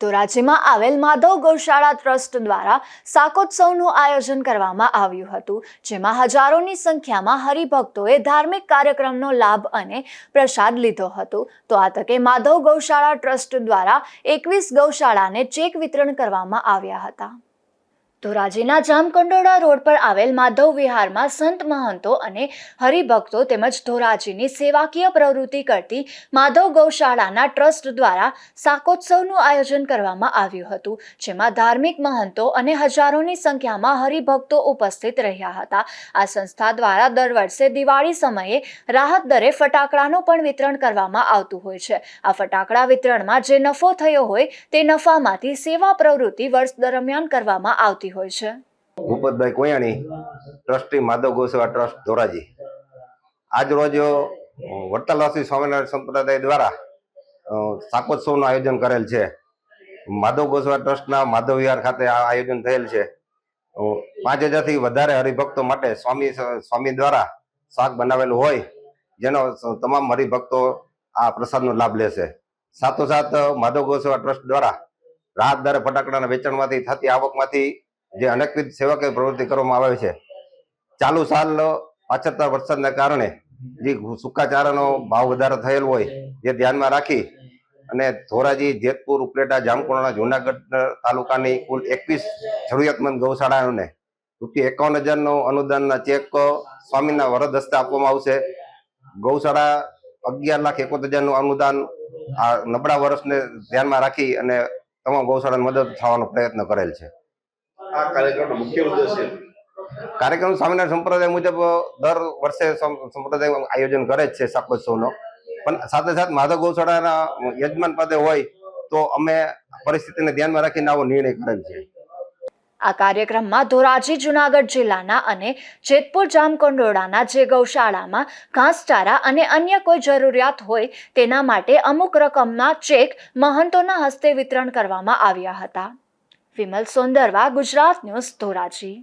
તો રાજ્યમાં આવેલ માધવ ગૌશાળા ટ્રસ્ટ દ્વારા શાકોત્સવનું આયોજન કરવામાં આવ્યું હતું, જેમાં હજારોની સંખ્યામાં હરિભક્તોએ ધાર્મિક કાર્યક્રમનો લાભ અને પ્રસાદ લીધો હતો. તો આ તકે માધવ ગૌશાળા ટ્રસ્ટ દ્વારા એકવીસ ગૌશાળાને ચેક વિતરણ કરવામાં આવ્યા હતા. ધોરાજીના જામકંડોળા રોડ પર આવેલ માધવ વિહારમાં સંત મહંતો અને હરિભક્તો તેમજ ધોરાજીની સેવાકીય પ્રવૃત્તિ કરતી માધવ ગૌશાળાના ટ્રસ્ટ દ્વારા શાકોત્સવનું આયોજન કરવામાં આવ્યું હતું, જેમાં ધાર્મિક મહંતો અને હજારોની સંખ્યામાં હરિભક્તો ઉપસ્થિત રહ્યા હતા. આ સંસ્થા દ્વારા દર વર્ષે દિવાળી સમયે રાહત દરે ફટાકડાનું પણ વિતરણ કરવામાં આવતું હોય છે. આ ફટાકડા વિતરણમાં જે નફો થયો હોય તે નફામાંથી સેવા પ્રવૃત્તિ વર્ષ દરમિયાન કરવામાં આવતી હોય છે? Bhupatbhai Koyani, trustee Madhav Goseva trust, Dhoraji. આજ રોજ વડતાલવાસી સ્વામિનારાયણ સંપ્રદાય દ્વારા શાકોત્સવનું આયોજન કરેલ છે. માધવ ગોસવા ટ્રસ્ટના માધવ વિહાર ખાતે આ આયોજન થયેલ છે. પાંચ હજારથી વધારે હરિભક્તો માટે સ્વામી સ્વામી દ્વારા શાક બનાવેલું હોય, જેનો તમામ હરિભક્તો આ પ્રસાદનો લાભ લેશે. સાથોસાથ, માધવ ગોસેવા ટ્રસ્ટ દ્વારા રાહત દરે ફટાકડાના વેચાણમાંથી થતી આવકમાંથી જે અનેકવિધ સેવાકીય પ્રવૃત્તિ કરવામાં આવે છે. ચાલુ સાલ પાછળતા વરસાદના કારણે જે સુકાચારાનો ભાવ વધારો થયેલ હોય જે ધ્યાનમાં રાખી અને ધોરાજી, જેતપુર, ઉપલેટા જામકુંડના જુનાગઢ તાલુકાની કુલ એકવીસ જરૂરિયાતમંદ ગૌશાળાઓને રૂપિયા એકાવન હજારનો અનુદાનના ચેક સ્વામીના વરદ હસ્તે આપવામાં આવશે. ગૌશાળા અગિયાર લાખ એકોતેર હજારનું અનુદાન આ નબળા વર્ષને ધ્યાનમાં રાખી અને તમામ ગૌશાળાને મદદ થવાનો પ્રયત્ન કરેલ છે. આ કાર્યક્રમનો મુખ્ય ઉદ્દેશ્ય કાર્યક્રમ સ્વામિનારાયણ સંપ્રદાય મુજબ દર વર્ષે સંપ્રદાય આયોજન કરે જ છે શાકોત્સવનો પણ સાથે સાથે માધવ ગૌશાળાના યજમાન પદે હોય તો અમે પરિસ્થિતિને ધ્યાનમાં રાખીને આવો નિર્ણય કરેલ છે. આ કાર્યક્રમમાં ધોરાજી જુનાગઢ જિલ્લાના અને જેતપુર જામકંડોળાના જે ગૌશાળામાં ઘાસચારા અને અન્ય કોઈ જરૂરિયાત હોય તેના માટે અમુક રકમના ચેક મહંતોના હસ્તે વિતરણ કરવામાં આવ્યા હતા. વિમલ સોંદરવા ગુજરાત ન્યૂઝ ધોરાજી.